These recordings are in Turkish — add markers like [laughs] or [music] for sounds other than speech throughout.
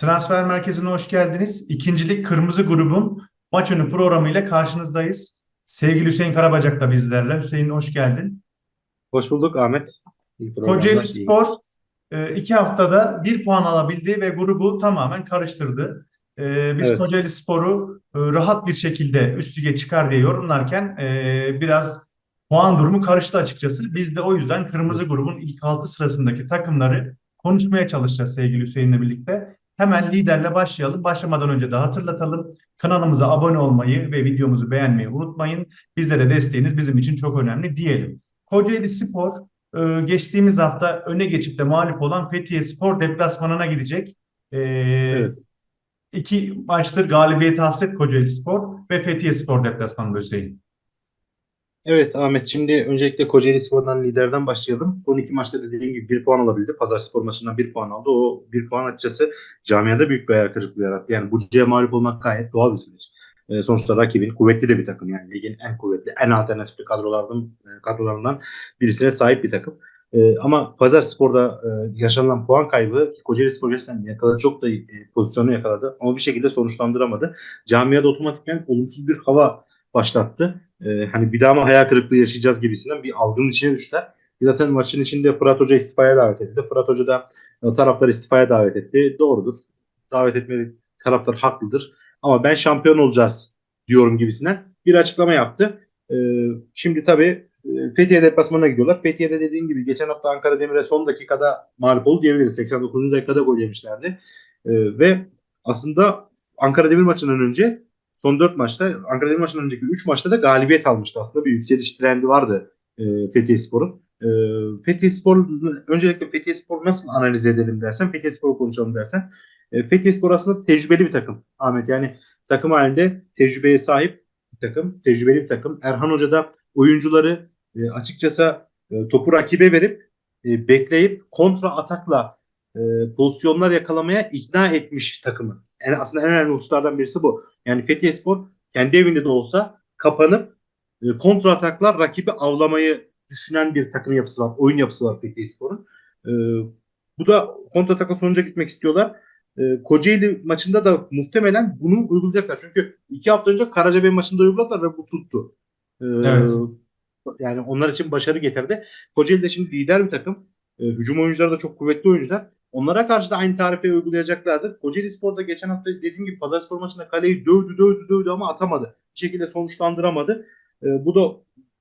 Transfer Merkezi'ne hoş geldiniz. İkincilik Kırmızı Grubun maç önü programıyla karşınızdayız. Sevgili Hüseyin Karabacak da bizlerle. Hüseyin hoş geldin. Hoş bulduk Ahmet. Kocaeli. Spor e, iki haftada bir puan alabildi ve grubu tamamen karıştırdı. E, Biz Evet. Kocaeli Spor'u e, rahat bir şekilde üst lige çıkar diye yorumlarken biraz puan durumu karıştı açıkçası. Biz de o yüzden Kırmızı Grubun ilk altı sırasındaki takımları konuşmaya çalışacağız sevgili Hüseyin'le birlikte. Hemen liderle başlayalım. Başlamadan önce de hatırlatalım. Kanalımıza abone olmayı ve videomuzu beğenmeyi unutmayın. Bizlere desteğiniz bizim için çok önemli diyelim. Kocaeli Spor e, geçtiğimiz hafta öne geçip de mağlup olan Fethiye Spor deplasmanına gidecek. E, Evet. İki maçtır galibiyete hasret Kocaeli Spor ve Fethiye Spor deplasmanında Hüseyin. Evet Ahmet şimdi öncelikle Kocaeli Spor'dan liderden başlayalım. Son iki maçta dediğim gibi bir puan alabildi. Pazar Spor maçından bir puan aldı. O bir puan açıkçası camiada büyük bir hayal kırıklığı yarattı. Yani Burcu'ya mağlup olmak gayet doğal bir süreç. Ee, sonuçta rakibin kuvvetli de bir takım yani ligin en kuvvetli, en alternatifli kadrolardan e, kadrolarından birisine sahip bir takım. Ee, ama Pazar Spor'da e, yaşanılan puan kaybı ki Kocaeli Spor gerçekten yakaladı. Çok da e, pozisyonu yakaladı ama bir şekilde sonuçlandıramadı. Camiada otomatikman olumsuz bir hava başlattı. Ee, hani bir daha mı hayal kırıklığı yaşayacağız gibisinden bir algının içine düştüler. Zaten maçın içinde Fırat Hoca istifaya davet edildi. Fırat Hoca da e, taraftar istifaya davet etti. Doğrudur. Davet etmeli taraftar haklıdır. Ama ben şampiyon olacağız diyorum gibisinden bir açıklama yaptı. Ee, şimdi tabii e, Fethiye deplasmanına gidiyorlar. Fethiye'de dediğim gibi geçen hafta Ankara Demir'e son dakikada mağlup oldu diyebiliriz. 89. dakikada gol yemişlerdi. Ee, ve aslında Ankara Demir maçından önce son 4 maçta Ankara Demir maçından önceki 3 maçta da galibiyet almıştı. Aslında bir yükseliş trendi vardı e, Fethiye Spor'un. E, Fethiye Spor öncelikle Fethiye Spor nasıl analiz edelim dersen Fethiye Spor'u konuşalım dersen e, Fethiye Spor aslında tecrübeli bir takım Ahmet. Yani takım halinde tecrübeye sahip bir takım, tecrübeli bir takım. Erhan Hoca da oyuncuları e, açıkçası e, topu rakibe verip e, bekleyip kontra atakla e, pozisyonlar yakalamaya ikna etmiş takımı. Yani aslında en önemli hususlardan birisi bu. Yani Fethiye Spor kendi evinde de olsa kapanıp e, kontra ataklar rakibi avlamayı düşünen bir takım yapısı var. Oyun yapısı var Fethiye Spor'un. E, bu da kontra ataka sonuca gitmek istiyorlar. E, Kocaeli maçında da muhtemelen bunu uygulayacaklar. Çünkü iki hafta önce Karacabey maçında uyguladılar ve bu tuttu. E, Evet. Yani onlar için başarı getirdi. Kocaeli de şimdi lider bir takım. E, hücum oyuncuları da çok kuvvetli oyuncular. Onlara karşı da aynı tarifi uygulayacaklardır. Kocaeli Spor'da geçen hafta dediğim gibi Pazar Spor maçında kaleyi dövdü dövdü dövdü ama atamadı. Bir şekilde sonuçlandıramadı. E, bu da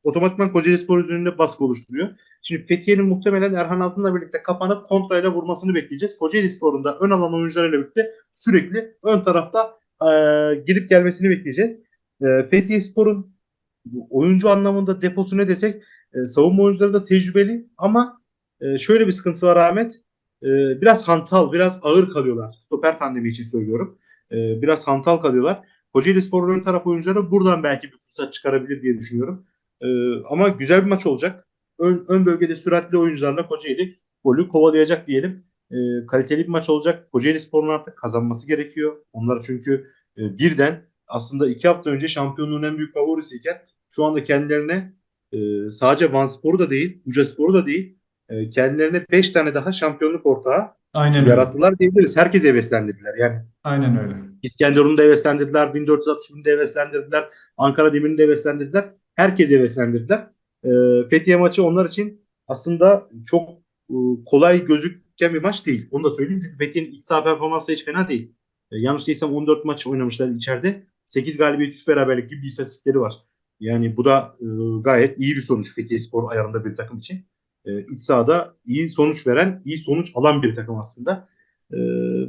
otomatikman Kocaeli Spor üzerinde baskı oluşturuyor. Şimdi Fethiye'nin muhtemelen Erhan Altın'la birlikte kapanıp kontrayla vurmasını bekleyeceğiz. Kocaeli Spor'un da ön alan oyuncularıyla birlikte sürekli ön tarafta e, gidip gelmesini bekleyeceğiz. E, Fethiye Spor'un oyuncu anlamında defosu ne desek e, savunma oyuncuları da tecrübeli ama e, şöyle bir sıkıntısı var Ahmet. E, biraz hantal, biraz ağır kalıyorlar. Stoper tandemi için söylüyorum. E, biraz hantal kalıyorlar. Kocaeli Spor'un ön taraf oyuncuları buradan belki bir fırsat çıkarabilir diye düşünüyorum. E, ama güzel bir maç olacak. Ön, ön bölgede süratli oyuncularla Kocaeli golü kovalayacak diyelim. E, kaliteli bir maç olacak. Kocaeli Spor'un artık kazanması gerekiyor. Onlar çünkü e, birden aslında iki hafta önce şampiyonluğun en büyük favorisiyken şu anda kendilerine e, sadece Van Spor'u da değil, Buca Spor'u da değil, e, kendilerine 5 tane daha şampiyonluk ortağı Aynen öyle. yarattılar diyebiliriz. Herkes heveslendirdiler. Yani Aynen öyle. İskenderun'u da heveslendirdiler, 1460'ını da heveslendirdiler, Ankara Demir'ini de heveslendirdiler. Herkes heveslendirdiler. E, Fethiye maçı onlar için aslında çok e, kolay gözüken bir maç değil. Onu da söyleyeyim çünkü Fethiye'nin iç saha performansı hiç fena değil. E, yanlış değilsem 14 maç oynamışlar içeride. 8 galibiyet 3 beraberlik gibi bir istatistikleri var. Yani bu da e, gayet iyi bir sonuç Fethiye Spor ayarında bir takım için. E, iç sahada iyi sonuç veren, iyi sonuç alan bir takım aslında. E,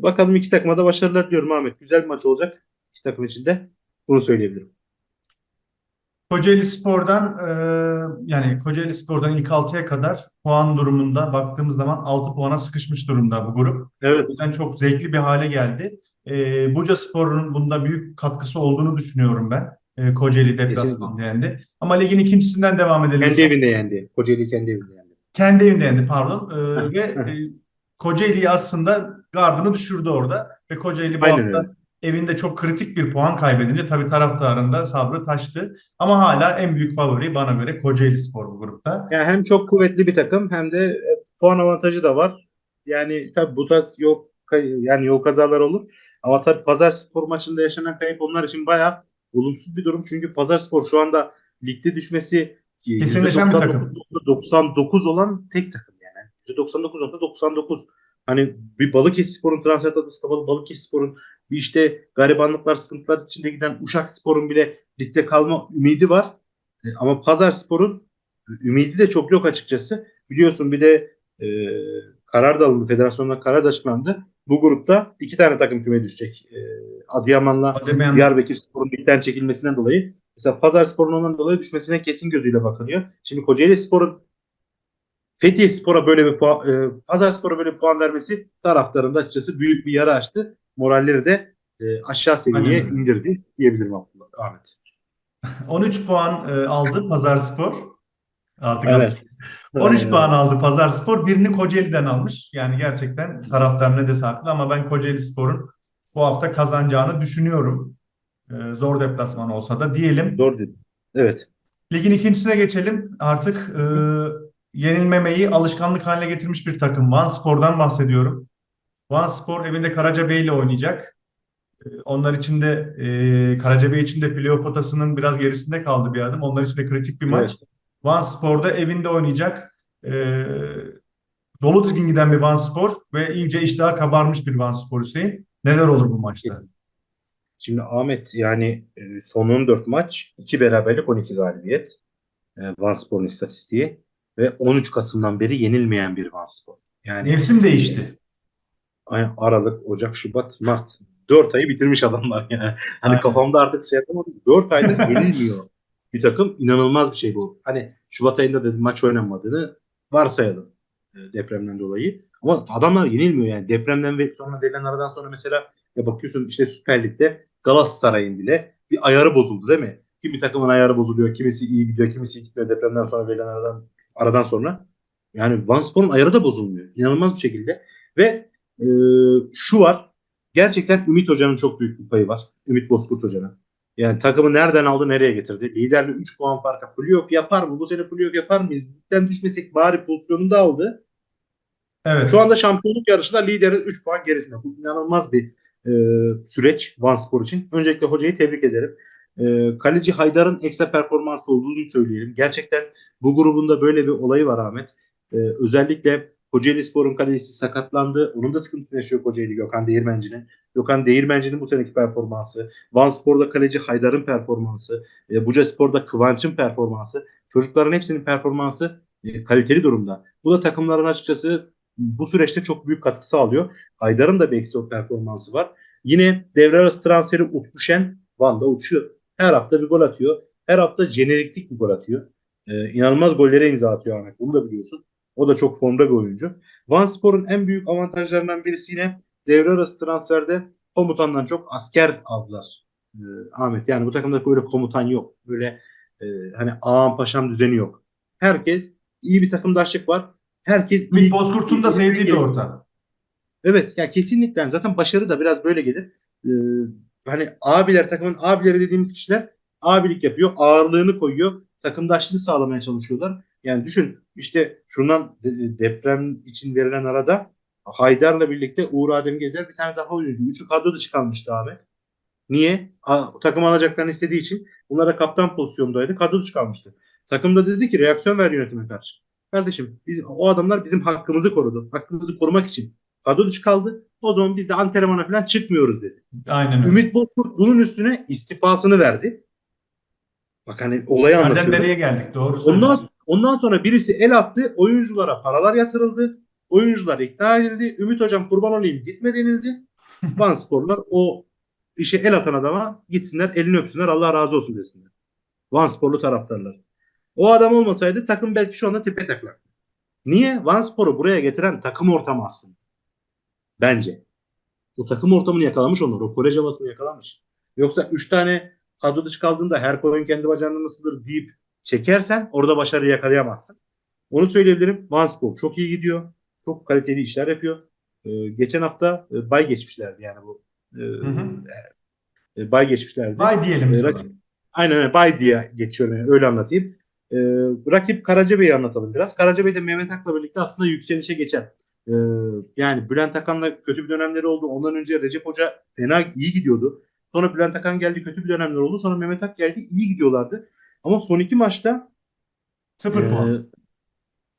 bakalım iki takıma da başarılar diyorum Ahmet. Güzel bir maç olacak iki takım için de. Bunu söyleyebilirim. Kocaeli Spor'dan e, yani Kocaeli Spor'dan ilk 6'ya kadar puan durumunda baktığımız zaman 6 puana sıkışmış durumda bu grup. Evet. O yüzden çok zevkli bir hale geldi. E, Buca Spor'un bunda büyük katkısı olduğunu düşünüyorum ben. E, Kocaeli deplasmanında yendi. Ama ligin ikincisinden devam edelim. Kendi evinde yendi. Kocaeli kendi evinde yendi. Kendi evinde yendi pardon. E, [laughs] ve e, Kocaeli'yi aslında gardını düşürdü orada. Ve Kocaeli bu Aynen hafta öyle. evinde çok kritik bir puan kaybedince tabii taraftarın da sabrı taştı. Ama hala en büyük favori bana göre Kocaeli Spor bu grupta. Yani hem çok kuvvetli bir takım hem de e, puan avantajı da var. Yani tabii Butas yok, kay- yani yol kazaları olur. Ama tabii Pazar Spor maçında yaşanan kayıp onlar için bayağı olumsuz bir durum. Çünkü Pazar Spor şu anda ligde düşmesi Kesinleşen bir takım. %99 olan tek takım yani. %99.99. Hani bir Balıkesirspor'un transfer tatlısı kapalı Balıkesirspor'un bir işte garibanlıklar, sıkıntılar içinde giden Uşak Spor'un bile ligde kalma ümidi var. E, Ama Pazar Spor'un ümidi de çok yok açıkçası. Biliyorsun bir de e, karar da alındı. Federasyondan karar da açıklandı. Bu grupta iki tane takım küme düşecek. E, Adıyaman'la Adıyaman- Diyarbakır Spor'un ligden çekilmesinden dolayı. Mesela Pazar Spor'un ondan dolayı düşmesine kesin gözüyle bakılıyor. Şimdi Kocaeli Spor'un Fethiye Spor'a böyle bir puan, e, Pazar Spor'a böyle bir puan vermesi taraftarında açıkçası büyük bir yara açtı. Moralleri de e, aşağı seviyeye Aynen indirdi diyebilirim Abdullah Ahmet. [laughs] 13 puan e, aldı Pazarspor. Artık Evet. alıştık. 13 Aynen. puan aldı Pazarspor. Birini Kocaeli'den almış. Yani gerçekten taraftarına da haklı ama ben Kocaeli Spor'un bu hafta kazanacağını düşünüyorum. E, zor deplasman olsa da diyelim. Doğru dedin. Evet. Ligin ikincisine geçelim. Artık e, yenilmemeyi alışkanlık haline getirmiş bir takım. Vanspor'dan bahsediyorum. Vanspor evinde Karacabey ile oynayacak. E, Onlar için de e, Karacabey için de playoff potasının biraz gerisinde kaldı bir adım. Onlar için de kritik bir maç. Evet. Vanspor'da evinde oynayacak. E, dolu dizgin giden bir Vanspor ve iyice iştahı kabarmış bir Vanspor Hüseyin. Neler olur bu maçta? Şimdi Ahmet yani e, son 14 maç 2 beraberlik 12 galibiyet. E, Vanspor'un istatistiği ve 13 Kasım'dan beri yenilmeyen bir Vanspor. Yani Mevsim değişti. Ay- Aralık, Ocak, Şubat, Mart. 4 ayı bitirmiş adamlar yani. Hani Aynen. kafamda artık şey yapamadım. 4 aydır yenilmiyor [laughs] bir takım. inanılmaz bir şey bu. Hani Şubat ayında da maç oynanmadığını varsayalım e, depremden dolayı. Ama adamlar yenilmiyor yani. Depremden ve sonra verilen aradan sonra mesela ya bakıyorsun işte Süper Lig'de Galatasaray'ın bile bir ayarı bozuldu değil mi? Kimi takımın ayarı bozuluyor, kimisi iyi gidiyor, kimisi iyi gitmiyor depremden sonra verilen aradan, aradan sonra. Yani Vanspor'un ayarı da bozulmuyor. İnanılmaz bir şekilde. Ve e, şu var. Gerçekten Ümit Hoca'nın çok büyük bir payı var. Ümit Bozkurt Hoca'nın. Yani takımı nereden aldı nereye getirdi? Liderle 3 puan farka playoff yapar mı? Bu sene playoff yapar mıyız? Ligden düşmesek bari pozisyonunu da aldı. Evet. Şu anda şampiyonluk yarışında liderin 3 puan gerisinde. Bu inanılmaz bir e, süreç Vanspor için. Öncelikle hocayı tebrik ederim. E, kaleci Haydar'ın ekstra performansı olduğunu söyleyelim. Gerçekten bu grubunda böyle bir olayı var Ahmet. E, özellikle Kocaeli Spor'un kalecisi sakatlandı. Onun da sıkıntısını yaşıyor Kocaeli Gökhan Değirmenci'nin. Gökhan Değirmenci'nin bu seneki performansı. Van Spor'da kaleci Haydar'ın performansı. E, Buca Spor'da Kıvanç'ın performansı. Çocukların hepsinin performansı e, kaliteli durumda. Bu da takımların açıkçası bu süreçte çok büyük katkı sağlıyor. Haydar'ın da ekstra performansı var. Yine devre arası transferi Utku Şen Van'da uçuyor. Her hafta bir gol atıyor. Her hafta jeneriklik bir gol atıyor. Ee, inanılmaz gollere imza atıyor Ahmet. Bunu da biliyorsun. O da çok formda bir oyuncu. Van Spor'un en büyük avantajlarından birisi yine devre arası transferde komutandan çok asker aldılar. Ee, Ahmet yani bu takımda böyle komutan yok. Böyle e, hani ağam paşam düzeni yok. Herkes iyi bir takımdaşlık var. Herkes. Ümit Bozkurt'un da sevdiği bir ortam. Evet ya kesinlikle zaten başarı da biraz böyle gelir. Ee, hani abiler takımın abileri dediğimiz kişiler abilik yapıyor, ağırlığını koyuyor, takımdaşlığı sağlamaya çalışıyorlar. Yani düşün işte şundan de- deprem için verilen arada Haydar'la birlikte Uğur Adem Gezer bir tane daha oyuncu. Üçü kadro dışı kalmıştı abi. Niye? A, takım alacaklarını istediği için. Bunlar da kaptan pozisyondaydı. Kadro dışı kalmıştı. Takım da dedi ki reaksiyon ver yönetime karşı. Kardeşim biz, o adamlar bizim hakkımızı korudu. Hakkımızı korumak için kadro dışı kaldı. O zaman biz de antrenmana falan çıkmıyoruz dedi. Aynen öyle. Ümit Bozkurt bunun üstüne istifasını verdi. Bak hani olayı Nereden anlatıyorum. nereye geldik? Doğru Ondan, söylüyorsun. ondan sonra birisi el attı. Oyunculara paralar yatırıldı. Oyuncular ikna edildi. Ümit hocam kurban olayım gitme denildi. [laughs] Van Sporlar o işe el atan adama gitsinler elini öpsünler Allah razı olsun desinler. Van Sporlu taraftarlar. O adam olmasaydı takım belki şu anda tepe taklak. Niye? Van Spor'u buraya getiren takım ortamı aslında. Bence. O takım ortamını yakalamış onlar. O kolej havasını yakalamış. Yoksa 3 tane kadro dışı kaldığında her koyun kendi bacağında nasıldır deyip çekersen orada başarı yakalayamazsın. Onu söyleyebilirim. Van Spor çok iyi gidiyor. Çok kaliteli işler yapıyor. Ee, geçen hafta e, bay geçmişlerdi yani bu. E, hı. e, bay geçmişlerdi. Vay diyelim Ee, rakip- Aynen öyle. Bay diye geçiyorum yani öyle anlatayım. Ee, rakip Karacabey'i anlatalım biraz. Karacabey'de Mehmet Ak'la birlikte aslında yükselişe geçen Ee, yani Bülent Akan'la kötü bir dönemleri oldu. Ondan önce Recep Hoca fena iyi gidiyordu. Sonra Bülent Akan geldi kötü bir dönemler oldu. Sonra Mehmet Ak geldi iyi gidiyorlardı. Ama son iki maçta Sıfır puan.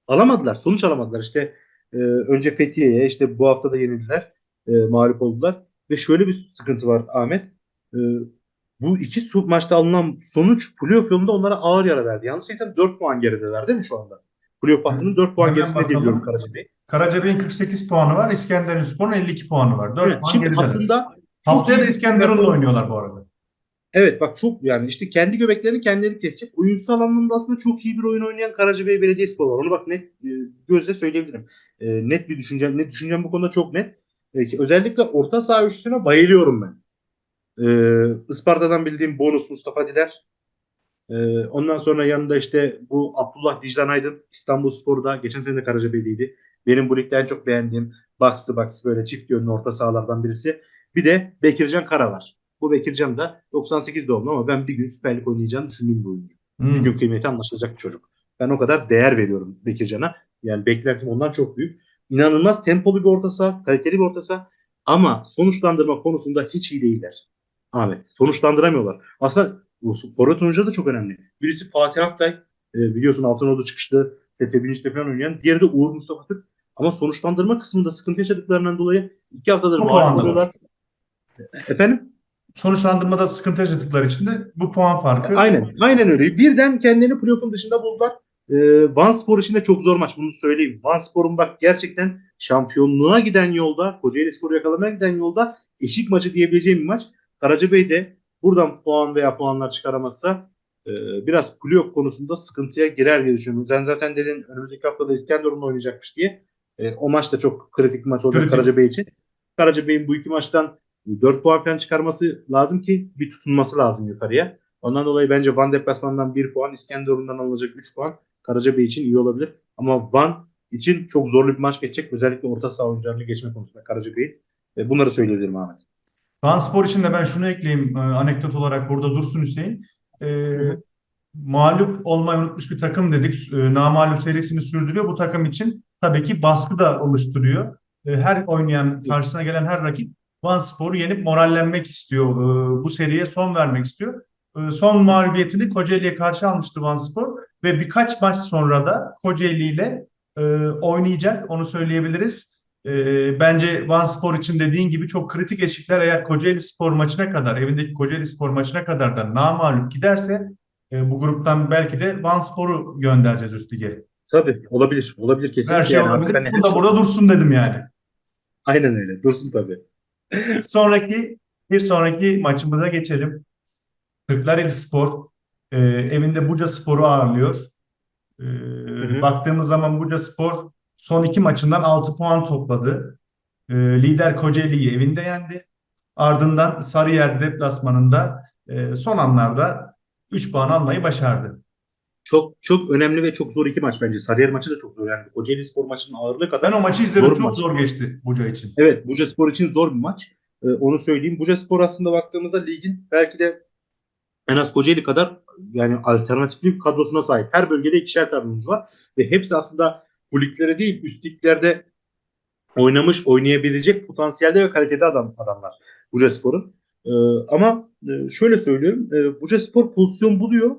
alamadılar. Sonuç alamadılar. İşte e, önce Fethiye'ye işte bu hafta da yenildiler. E, mağlup oldular. Ve şöyle bir sıkıntı var Ahmet. E, bu iki maçta alınan sonuç playoff yolunda onlara ağır yara verdi. Yanlış değilsem 4 puan gerideler değil mi şu anda? Playoff hattının 4 puan gerisinde geliyorum Karacabey. Karacabey'in 48 puanı var. İskenderunspor'un 52 puanı var. 4 Evet, puan Şimdi gerideler. aslında Haftaya da İskenderun'la oynuyorlar bu arada. Evet bak çok yani işte kendi göbeklerini kendileri kesecek. Oyunsal anlamda aslında çok iyi bir oyun oynayan Karacabey Belediyespor var. Onu bak net e, gözle söyleyebilirim. E, net bir düşüncem, net düşüncem bu konuda çok net. E, özellikle orta saha üçlüsüne bayılıyorum ben. E, Isparta'dan bildiğim bonus Mustafa Dider. E, ondan sonra yanında işte bu Abdullah Dicdan Aydın İstanbul Spor'da geçen sene de Karacabey'deydi. Benim bu ligde en çok beğendiğim box to box böyle çift yönlü orta sahalardan birisi. Bir de Bekircan Kara var. Bu Bekircan da 98 doğumlu ama ben bir gün Süper Lig oynayacağını düşündüğüm bir oyuncu. Hmm. Bir gün kıymeti anlaşılacak bir çocuk. Ben o kadar değer veriyorum Bekircan'a. Yani beklentim ondan çok büyük. İnanılmaz tempolu bir orta saha, kaliteli bir orta saha. Ama sonuçlandırma konusunda hiç iyi değiller. Ahmet. Sonuçlandıramıyorlar. Aslında forvet oyuncuları da çok önemli. Birisi Fatih Aktay. e, biliyorsun Altınordu çıkışlı. Tefe Bilinç'te falan oynayan. Diğeri de Uğur Mustafa Türk. Ama sonuçlandırma kısmında sıkıntı yaşadıklarından dolayı iki haftadır Bu mağlup oluyorlar. Efendim? Sonuçlandırmada sıkıntı yaşadıkları için de bu puan farkı Aynen. Aynen öyle. Birden kendini playoff'un dışında buldular. Ee, Van Spor için de çok zor maç. Bunu söyleyeyim. Van Spor'un bak gerçekten şampiyonluğa giden yolda, Kocaeli Spor'u yakalamaya giden yolda eşik maçı diyebileceğim bir maç. Karacabey de buradan puan veya puanlar çıkaramazsa e, biraz playoff konusunda sıkıntıya girer diye düşünüyorum. Sen zaten dedin önümüzdeki haftada İskenderun'la oynayacakmış diye. E, o maç da çok kritik bir maç olacak Kritik. Karacabey için. Karacabey'in bu iki maçtan 4 puan falan çıkarması lazım ki bir tutunması lazım yukarıya. Ondan dolayı bence Van deplasmandan 1 puan, İskenderun'dan alınacak 3 puan Karacabey için iyi olabilir. Ama Van için çok zorlu bir maç geçecek. Özellikle orta saha oyuncularını geçme konusunda Karacabey'in. E, bunları söyleyebilirim Ahmet. Van Spor için de ben şunu ekleyeyim e, anekdot olarak burada dursun Hüseyin. E, mağlup olmayı unutmuş bir takım dedik. E, namağlup serisini sürdürüyor. Bu takım için tabii ki baskı da oluşturuyor. E, her oynayan, karşısına gelen her rakip Van Spor'u yenip morallenmek istiyor. E, bu seriye son vermek istiyor. E, son mağlubiyetini Kocaeli'ye karşı almıştı Van Spor ve birkaç maç sonra da Kocaeli ile e, oynayacak. Onu söyleyebiliriz. E, bence Van Spor için dediğin gibi çok kritik eşikler eğer Kocaeli Spor maçına kadar, evindeki Kocaeli Spor maçına kadar da namağlup giderse e, bu gruptan belki de Van Spor'u göndereceğiz üst lige. Tabii olabilir. Olabilir kesinlikle. Her şey Yani olabilir. hani- Bu da burada dursun dedim yani. Aynen öyle. Dursun tabii. Sonraki bir sonraki maçımıza geçelim. Kırklareli Spor e, evinde Buca Spor'u ağırlıyor. E, hı. baktığımız zaman Buca Spor son iki maçından 6 puan topladı. E, lider Kocaeli'yi evinde yendi. Ardından Sarıyer deplasmanında e, son anlarda 3 puan almayı başardı. Çok çok önemli ve çok zor iki maç bence. Sarıyer maçı da çok zor. Yani Kocaeli Spor maçının ağırlığı kadar Ben o maçı izledim. Zor çok maç. zor geçti Buca için. Evet, Buca Spor için zor bir maç. Ee, onu söyleyeyim. Buca Spor aslında baktığımızda ligin belki de en az Kocaeli kadar yani alternatifli bir kadrosuna sahip. Her bölgede ikişer tane oyuncu var. Ve hepsi aslında bu liglere değil üst liglerde oynamış, oynayabilecek potansiyelde ve kalitede adam, adamlar Buca Spor'un. Ee, ama e, şöyle söylüyorum. E, Buca Spor pozisyon buluyor.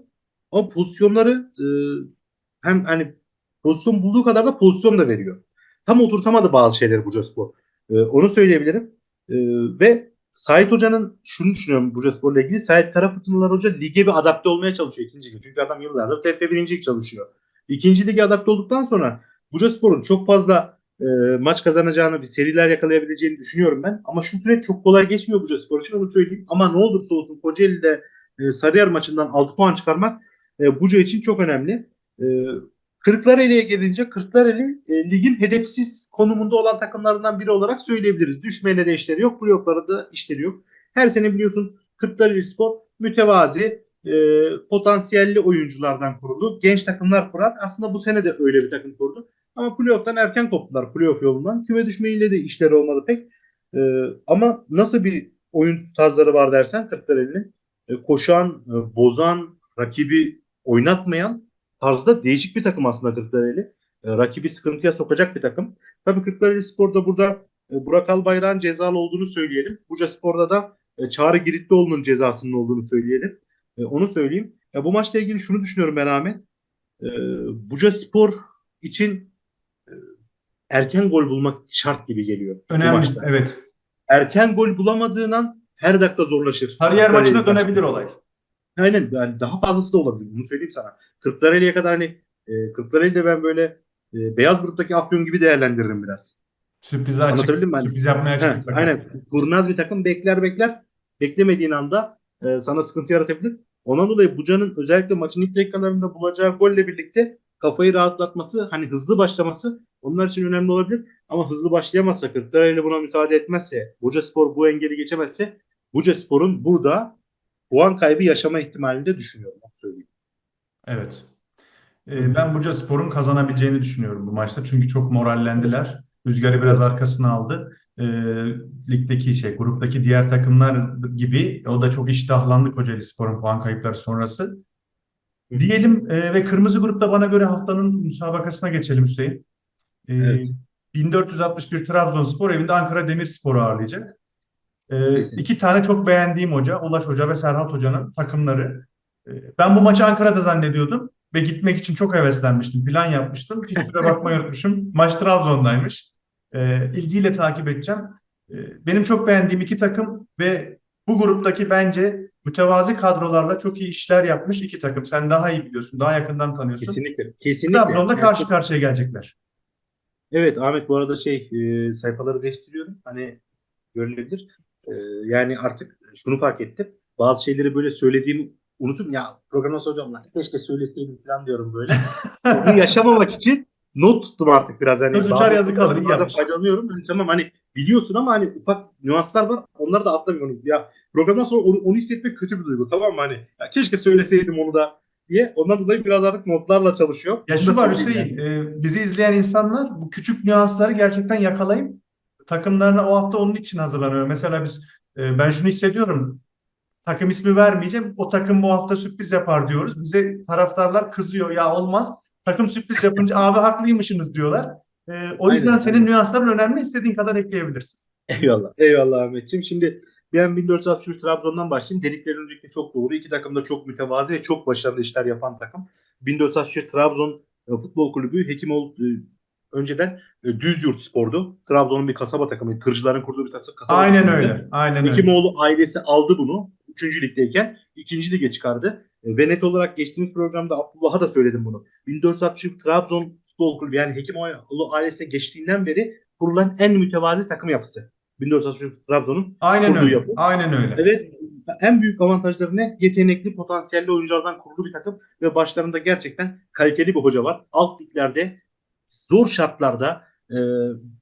Ama pozisyonları e, hem hani pozisyon bulduğu kadar da pozisyon da veriyor. Tam oturtamadı bazı şeyleri Buca Spor. Ee, onu söyleyebilirim. Ee, ve Sait Hoca'nın şunu düşünüyorum Buca Spor'la ilgili. Sait Karafırtınalar Hoca lige bir adapte olmaya çalışıyor ikinci lige. Çünkü adam yıllardır TFF birinci çalışıyor. İkinci lige adapte olduktan sonra Buca Spor'un çok fazla e, maç kazanacağını, bir seriler yakalayabileceğini düşünüyorum ben. Ama şu süreç çok kolay geçmiyor Buca Spor için onu söyleyeyim. Ama ne olursa olsun Kocaeli'de e, Sarıyer maçından 6 puan çıkarmak e, Buca için çok önemli. E, Kırklareli'ye gelince Kırklareli e, ligin hedefsiz konumunda olan takımlarından biri olarak söyleyebiliriz. Düşmeyene de işleri yok, playoff'lara da işleri yok. Her sene biliyorsun Kırklareli Spor mütevazi, e, potansiyelli oyunculardan kurulu. Genç takımlar kurar. Aslında bu sene de öyle bir takım kurdu. Ama playoff'tan erken koptular playoff yolundan. Küme düşmeyle de işleri olmadı pek. E, ama nasıl bir oyun tarzları var dersen Kırklareli'nin e, koşan, e, bozan, rakibi oynatmayan tarzda değişik bir takım aslında Kırklareli. E, rakibi sıkıntıya sokacak bir takım. Tabii Kırklareli Spor'da burada e, Burak Albayrak'ın cezalı olduğunu söyleyelim. Buca Spor'da da e, Çağrı Giritlioğlu'nun cezasının olduğunu söyleyelim. E, onu söyleyeyim. Ya bu maçla ilgili şunu düşünüyorum ben Ahmet. E, Buca Spor için e, erken gol bulmak şart gibi geliyor Önemli. Evet. Erken gol bulamadığın an her dakika zorlaşır. Sarıyer maçına dönebilir olay. Aynen yani daha fazlası da olabilir. Bunu söyleyeyim sana. Kırklareli'ye kadar hani e, Kırklareli'de ben böyle e, beyaz gruptaki Afyon gibi değerlendiririm biraz. Sürprize açık. Anlatabildim mi? Sürpriz yapmaya açık. Aynen. Kurnaz bir takım bekler bekler. Beklemediğin anda e, sana sıkıntı yaratabilir. Ondan dolayı Buca'nın özellikle maçın ilk dakikalarında bulacağı golle birlikte kafayı rahatlatması, hani hızlı başlaması onlar için önemli olabilir. Ama hızlı başlayamazsa, Kırklareli buna müsaade etmezse, Buca Spor bu engeli geçemezse Buca Spor'un burada puan kaybı yaşama ihtimalini de düşünüyorum. Söyleyeyim. Evet. Ee, ben Buca Spor'un kazanabileceğini düşünüyorum bu maçta. Çünkü çok morallendiler. Rüzgarı biraz arkasına aldı. Ee, ligdeki şey, gruptaki diğer takımlar gibi o da çok iştahlandı Kocaeli Spor'un puan kayıpları sonrası. Diyelim e, ve kırmızı grupta bana göre haftanın müsabakasına geçelim Hüseyin. Ee, Evet. 1461 Trabzonspor evinde Ankara Demirspor'u ağırlayacak. Kesinlikle. iki tane çok beğendiğim hoca, Ulaş Hoca ve Serhat Hoca'nın takımları. Ee, Ben bu maçı Ankara'da zannediyordum ve gitmek için çok heveslenmiştim. Plan yapmıştım. Fikstüre [laughs] bakmayı unutmuşum. Maç Trabzon'daymış. Ee, ilgiyle takip edeceğim. Ee, benim çok beğendiğim iki takım ve bu gruptaki bence mütevazi kadrolarla çok iyi işler yapmış iki takım. Sen daha iyi biliyorsun, daha yakından tanıyorsun. Kesinlikle. Kesinlikle. Trabzon'da Yani karşı karşıya gelecekler. Evet Ahmet bu arada şey e, sayfaları değiştiriyorum. Hani görülebilir. E, yani artık şunu fark ettim. Bazı şeyleri böyle söylediğimi unutup ya programa soracağım lan keşke söyleseydim falan diyorum böyle. [laughs] Bunu yaşamamak için not tuttum artık biraz. Hani Söz uçar yazı kalır, iyi yapmış. faydalanıyorum. Hani tamam hani biliyorsun ama hani ufak nüanslar var. Onları da atlamıyorum. Ya programdan sonra onu, onu hissetmek kötü bir duygu tamam mı? Hani ya keşke söyleseydim onu da diye. Ondan dolayı biraz artık notlarla çalışıyor. Ya şu var Hüseyin, e, bizi izleyen insanlar bu küçük nüansları gerçekten yakalayıp takımlarına o hafta onun için hazırlanıyor. Mesela biz, e, ben şunu hissediyorum, takım ismi vermeyeceğim, o takım bu hafta sürpriz yapar diyoruz. Bize taraftarlar kızıyor, ya olmaz, takım sürpriz yapınca [laughs] abi haklıymışsınız diyorlar. E, o yüzden Aynen, senin aynen. nüansların önemli, istediğin kadar ekleyebilirsin. Eyvallah. Eyvallah Ahmetciğim. Şimdi ben 1461 Trabzon'dan başlayayım. Dediklerin öncelikle çok doğru. İki takım da çok mütevazi ve çok başarılı işler yapan takım. 1461 Trabzon e, Futbol Kulübü Hekimoğlu e, önceden e, Düzyurt Spor'du. Trabzon'un bir kasaba takımı. Tırcıların kurduğu bir kasaba Aynen takımıydı. öyle, aynen öyle. Hekimoğlu ailesi aldı bunu. 3. ligdeyken 2. lige çıkardı. E, Ve net olarak geçtiğimiz programda Abdullah'a da söyledim bunu. 1461 Trabzon Futbol Kulübü yani Hekimoğlu ailesine geçtiğinden beri kurulan en mütevazi takım yapısı. 1461 Trabzon'un Aynen öyle, yapı. aynen öyle. Evet en büyük avantajları ne? Yetenekli, potansiyelli oyunculardan kurulu bir takım ve başlarında gerçekten kaliteli bir hoca var. Alt liglerde zor şartlarda e,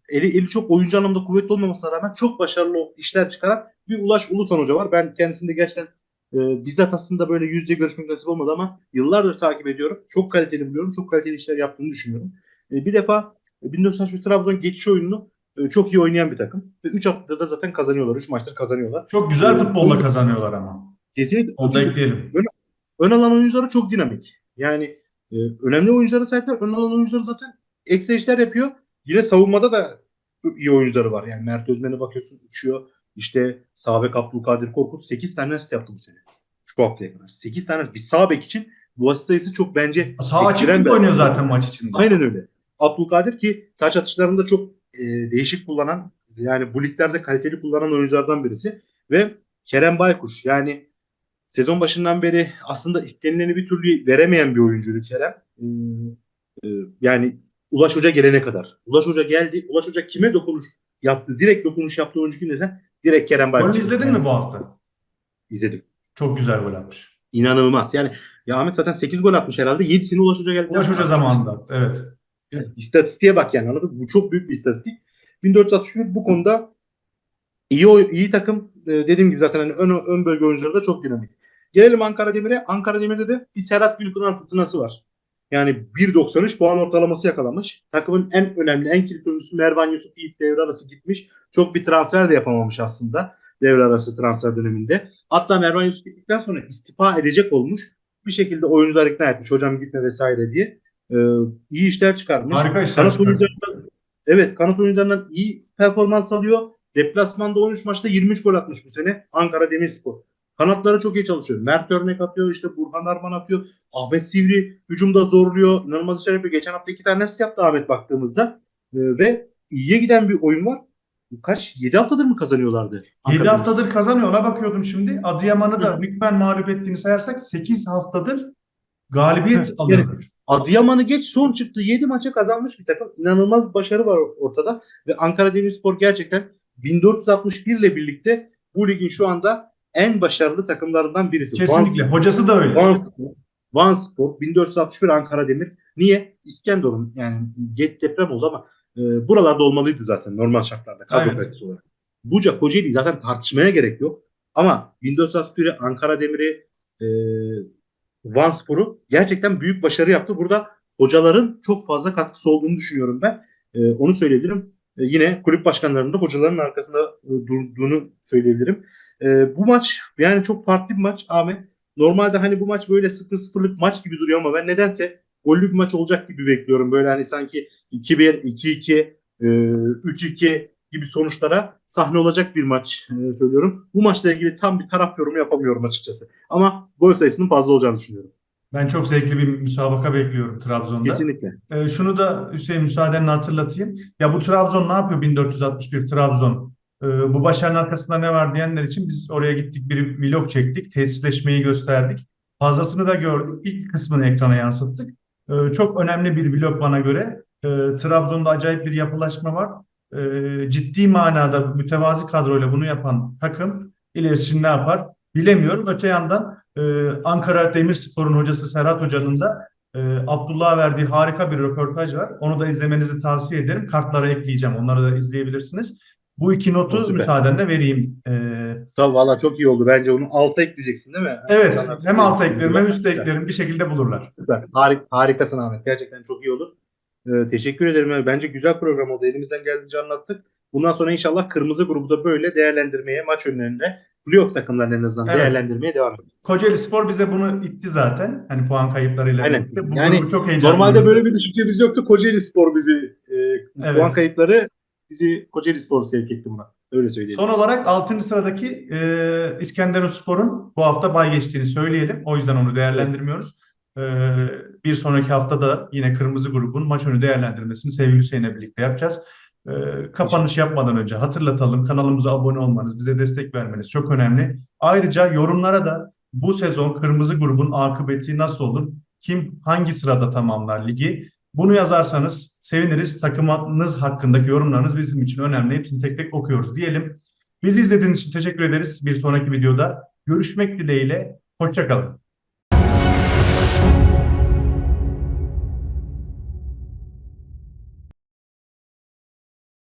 eli, eli çok oyuncu anlamda kuvvetli olmamasına rağmen çok başarılı işler çıkaran bir Ulaş Ulusan hoca var. Ben kendisinde gerçekten e, bizzat aslında böyle yüz yüze görüşmek nasip olmadı ama yıllardır takip ediyorum. Çok kaliteli buluyorum. Çok kaliteli işler yaptığını düşünüyorum. E, bir defa e, 1461 Trabzon geçiş oyununu e, çok iyi oynayan bir takım. Ve 3 haftada da zaten kazanıyorlar. 3 maçtır kazanıyorlar. Çok güzel E, futbolla bu- kazanıyorlar ama. Kesinlikle. Onu da ekleyelim. ön alan oyuncuları çok dinamik. Yani e, önemli oyunculara sahipler. Ön alan oyuncuları zaten ekstra işler yapıyor. Yine savunmada da iyi oyuncuları var. Yani Mert Özmen'e bakıyorsun uçuyor. İşte sağ bek Abdülkadir Korkut 8 tane asist yaptı bu sene. Şu haftaya kadar. 8 tane bir sağ bek için bu asist sayısı çok bence Sağ açık gibi oynuyor zaten maç içinde. Aynen öyle. Abdülkadir ki taç atışlarında çok e, değişik kullanan yani bu liglerde kaliteli kullanan oyunculardan birisi ve Kerem Baykuş yani sezon başından beri aslında istenileni bir türlü veremeyen bir oyuncuydu Kerem. Ee, e, yani Ulaş Hoca gelene kadar. Ulaş Hoca geldi. Ulaş Hoca kime dokunuş yaptı? Direkt dokunuş yaptığı oyuncu kim desen direkt Kerem Baykuş. Golünü izledin mi bu hafta? İzledim. Çok güzel gol atmış. İnanılmaz. Yani ya Ahmet zaten 8 gol atmış herhalde. 7'sini Ulaş Hoca geldi. Ulaş Hoca zamanında. Evet. Yani İstatistiğe bak yani anladın mı? Bu çok büyük bir istatistik. 1461 bu konuda iyi iyi takım. Ee, dediğim gibi zaten hani ön, ön bölge oyuncuları da çok dinamik. Gelelim Ankara Demir'e. Ankara Demir'de de bir Serhat Gülpınar fırtınası var. Yani 1.93 puan ortalaması yakalamış. Takımın en önemli, en kilit oyuncusu Mervan Yusuf Yiğit devre arası gitmiş. Çok bir transfer de yapamamış aslında devre arası transfer döneminde. Hatta Mervan Yusuf gittikten sonra istifa edecek olmuş. Bir şekilde oyuncular ikna etmiş. Hocam gitme vesaire diye. Ee, iyi işler çıkarmış. Harika işler Kanat oyuncularından, Evet kanat oyuncularından iyi performans alıyor. Deplasmanda 13 maçta 23 gol atmış bu sene Ankara Demirspor. Kanatları çok iyi çalışıyor. Mert Örnek atıyor, işte Burhan Arman atıyor. Ahmet Sivri hücumda zorluyor. İnanılmaz işler yapıyor. Geçen hafta iki tane asist yaptı Ahmet baktığımızda. Ee, ve iyiye giden bir oyun var. Kaç? 7 haftadır mı kazanıyorlardı? 7 Ankara haftadır kazanıyor. Ona bakıyordum şimdi. Adıyaman'ı da hükmen mağlup ettiğini sayarsak 8 haftadır galibiyet alıyorlar. Adıyaman'ı geç son çıktı. 7 maça kazanmış bir takım. İnanılmaz başarı var ortada. Ve Ankara Demirspor gerçekten 1461 ile birlikte bu ligin şu anda en başarılı takımlarından birisi. Kesinlikle. Van, Hocası da öyle. Van, Van Spor 1461 Ankara Demir. Niye? İskenderun yani geç deprem oldu ama e, buralarda olmalıydı zaten normal şartlarda kadro kalitesi olarak. Buca Kocaeli zaten tartışmaya gerek yok. Ama 1461'i Ankara Demir'i e, Van Spor'u gerçekten büyük başarı yaptı. Burada hocaların çok fazla katkısı olduğunu düşünüyorum ben. E, onu söyleyebilirim. E, yine kulüp başkanlarının da hocaların arkasında e, durduğunu söyleyebilirim. E, bu maç yani çok farklı bir maç Ahmet. Normalde hani bu maç böyle 0-0'lık maç gibi duruyor ama ben nedense gollü bir maç olacak gibi bekliyorum. Böyle hani sanki 2-1, 2-2, e, 3-2 gibi sonuçlara sahne olacak bir maç e, söylüyorum. Bu maçla ilgili tam bir taraf yorumu yapamıyorum açıkçası. Ama gol sayısının fazla olacağını düşünüyorum. Ben çok zevkli bir müsabaka bekliyorum Trabzon'da. Kesinlikle. Ee, şunu da Hüseyin müsaadenle hatırlatayım. Ya bu Trabzon ne yapıyor 1461 Trabzon? Ee, bu başarının arkasında ne var diyenler için biz oraya gittik bir vlog çektik. Tesisleşmeyi gösterdik. Fazlasını da gördük. İlk kısmını ekrana yansıttık. Ee, çok önemli bir vlog bana göre. Ee, Trabzon'da acayip bir yapılaşma var. Ee, ciddi manada mütevazi kadroyla bunu yapan takım ilerisi ne yapar bilemiyorum. Öte yandan e, Ankara Demirspor'un hocası Serhat Hoca'nın da e, Abdullah'a verdiği harika bir röportaj var. Onu da izlemenizi tavsiye ederim. Kartlara ekleyeceğim. Onları da izleyebilirsiniz. Bu iki notu O süper. müsaadenle vereyim. Ee, Tabii valla çok iyi oldu. Bence onu alta ekleyeceksin değil mi? evet, çok hem alta eklerim hem üstte eklerim. Bir şekilde bulurlar. Süper. Harik, harikasın Ahmet. Gerçekten çok iyi olur. Ee, teşekkür ederim. Bence güzel program oldu. Elimizden geldiğince anlattık. Bundan sonra inşallah kırmızı grubu da böyle değerlendirmeye, maç önlerinde playoff takımlarını en azından Evet. değerlendirmeye devam ediyoruz. Kocaeli Spor bize bunu itti zaten. Hani puan kayıplarıyla Aynen. birlikte. Bu Yani çok heyecanlı. Normalde böyle bir düşüncemiz yoktu. Kocaeli Spor bizi e, Evet. puan kayıpları bizi Kocaeli Spor sevk etti buna. Öyle söyleyelim. Son olarak 6. sıradaki e, İskenderunspor'un bu hafta bay geçtiğini söyleyelim. O yüzden onu değerlendirmiyoruz. E, bir sonraki hafta da yine Kırmızı Grubun maç önü değerlendirmesini sevgili Hüseyin'le birlikte yapacağız. E, kapanış yapmadan önce hatırlatalım. Kanalımıza abone olmanız, bize destek vermeniz çok önemli. Ayrıca yorumlara da bu sezon Kırmızı Grubun akıbeti nasıl olur? Kim hangi sırada tamamlar ligi? Bunu yazarsanız seviniriz. Takımınız hakkındaki yorumlarınız bizim için önemli. Hepsini tek tek okuyoruz diyelim. Bizi izlediğiniz için teşekkür ederiz. Bir sonraki videoda görüşmek dileğiyle. Hoşça kalın.